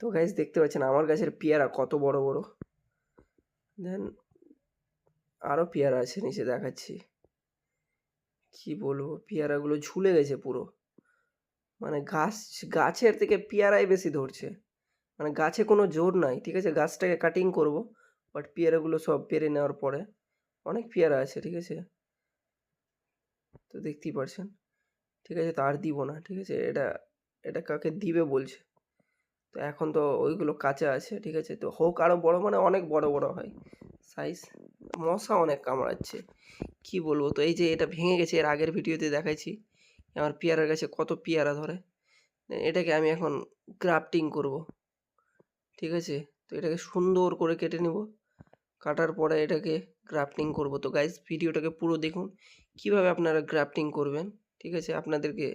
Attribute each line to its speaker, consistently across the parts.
Speaker 1: তো গাইজ দেখতে পাচ্ছেন আমার গাছের পেয়ারা কত বড় বড়। দেন আরও পেয়ারা আছে নিচে দেখাচ্ছি। কি বলব, পেয়ারাগুলো ঝুলে গেছে পুরো। মানে গাছ, গাছের থেকে পেয়ারাই বেশি ধরছে। মানে গাছে কোনো জোর নাই, ঠিক আছে? গাছটাকে কাটিং করব বাট পেয়ারাগুলো সব পেরে নেওয়ার পরে অনেক পেয়ারা আছে, ঠিক আছে? তো দেখতেই পারছেন। ঠিক আছে, তো আর দিব না, ঠিক আছে? এটা এটা কাকে দিবে বলছে। তো এখন তো ওইগুলো কাঁচা আছে, ঠিক আছে? তো হোক আরও বড় মানে অনেক বড় বড় হয়। সাইজ মশা অনেক কামড়াচ্ছে। কি বলব? তো এই যে এটা ভেঙে গেছে, এর আগের ভিডিওতে দেখাইছি। আমার পেয়ারার গাছে কত পেয়ারা ধরে। এটাকে আমি এখন গ্রাফটিং করব। ঠিক আছে? তো এটাকে সুন্দর করে কেটে নেব। কাটার পরে এটাকে গ্রাফটিং করব। তো গাইজ ভিডিওটাকে পুরো দেখুন। কীভাবে আপনারা গ্রাফটিং করবেন? ঠিক আছে? আপনাদেরকে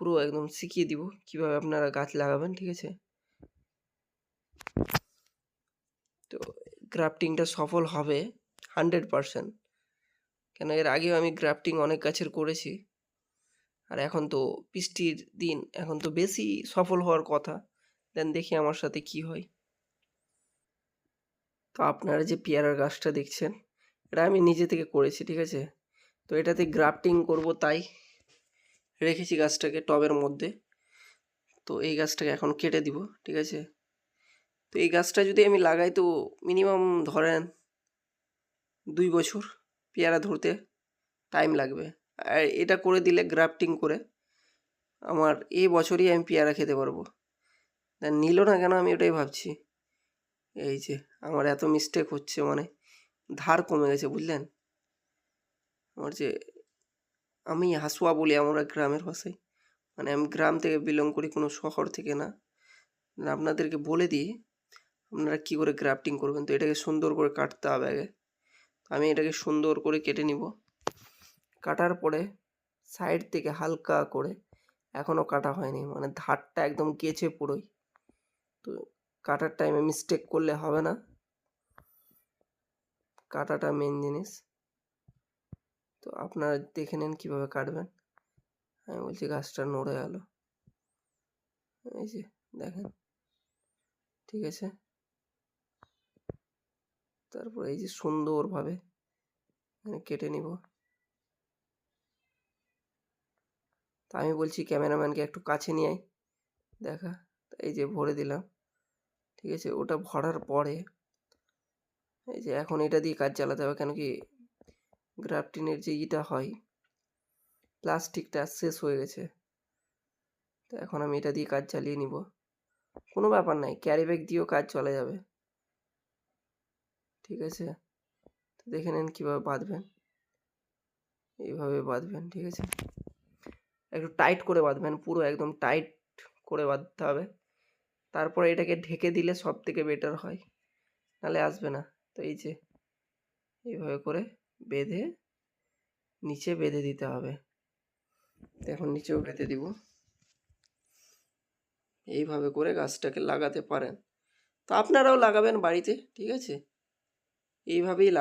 Speaker 1: পুরো একদম শিখিয়ে দিব। কীভাবে আপনারা গাছ লাগাবেন, ঠিক আছে? তো গ্রাফটিংটা সফল হবে হান্ড্রেড পারসেন্ট। কেন এর আগেও আমি গ্রাফটিং অনেক গাছের করেছি। আর এখন তো বৃষ্টির দিন, এখন তো বেশি সফল হওয়ার কথা। দেন দেখি আমার সাথে কি হয়। তো আপনারা যে পেয়ারার গাছটা দেখছেন, এটা আমি নিজে থেকে করেছি, ঠিক আছে? তো এটাতে গ্রাফটিং করব তাই। রেখেছি গাছটাকে টবের মধ্যে। তো এই গাছটাকে এখন কেটে দিব, ঠিক আছে? তো এই গাছটা যদি আমি লাগাই তো মিনিমাম ধরেন দুই বছর পেয়ারা ধরতে টাইম লাগবে। আর এটা করে দিলে গ্রাফটিং করে আমার এই বছরই আমি পেয়ারা খেতে পারব। নিল না কেন আমি ওটাই ভাবছি। এই যে আমার এত মিস্টেক হচ্ছে মানে ধার কমে গেছে, বুঝলেন? আমার যে আমি হাসুয়া বলি আমরা গ্রামের ভাষায়। মানে আমি গ্রাম থেকে বিলং করি, কোনো শহর থেকে না। আপনাদেরকে বলে দিই, আপনারা কী করে গ্রাফটিং করবেন? তো এটাকে সুন্দর করে কাটতে হবে আগে। আমি এটাকে সুন্দর করে কেটে নিব। কাটার পরে সাইড থেকে হালকা করে এখনও কাটা হয়নি। মানে ধারটা একদম গেছে পুরোই। তো কাটার টাইমে মিস্টেক করলে হবে না। কাটাটা মেন জিনিস। তো আপনারা দেখে নেন কীভাবে কাটবেন। আমি বলছি গাছটা নড়ে গেল। এই যে দেখেন। ঠিক আছে? তারপর এই যে সুন্দরভাবে এখানে কেটে নিব। তা আমি বলছি ক্যামেরাম্যানকে একটু কাছে নিয়ে দেখা। এই যে ভরে দিলাম। ঠিক আছে? ওটা ভরার পরে এই যে এখন এটা দিয়ে কাজ চালাতে হবে কেন কি গ্রাফটিনের যে ইটা হয়, প্লাস্টিকটা শেষ হয়ে গেছে। তো এখন আমি এটা দিয়ে কাজ চালিয়ে নিব। কোনো ব্যাপার নাই, ক্যারি ব্যাগ দিয়েও কাজ চলে যাবে। ঠিক আছে? তো দেখে নেন কীভাবে বাঁধবেন। এইভাবে বাঁধবেন, ঠিক আছে? একটু টাইট করে বাঁধবেন, পুরো একদম টাইট করে বাঁধতে হবে। তারপরে এটাকে ঢেকে দিলে সব থেকে বেটার হয়। নাহলে আসবে না। তো এই যে, এইভাবে করে বেঁধে নিচে বেঁধে দিতে হবে। এখন নিচেও বেঁধে দিব। এইভাবে করে গাছটাকে লাগাতে পারেন। তো আপনারাও লাগাবেন বাড়িতে, ঠিক আছে? এইভাবেই লাগ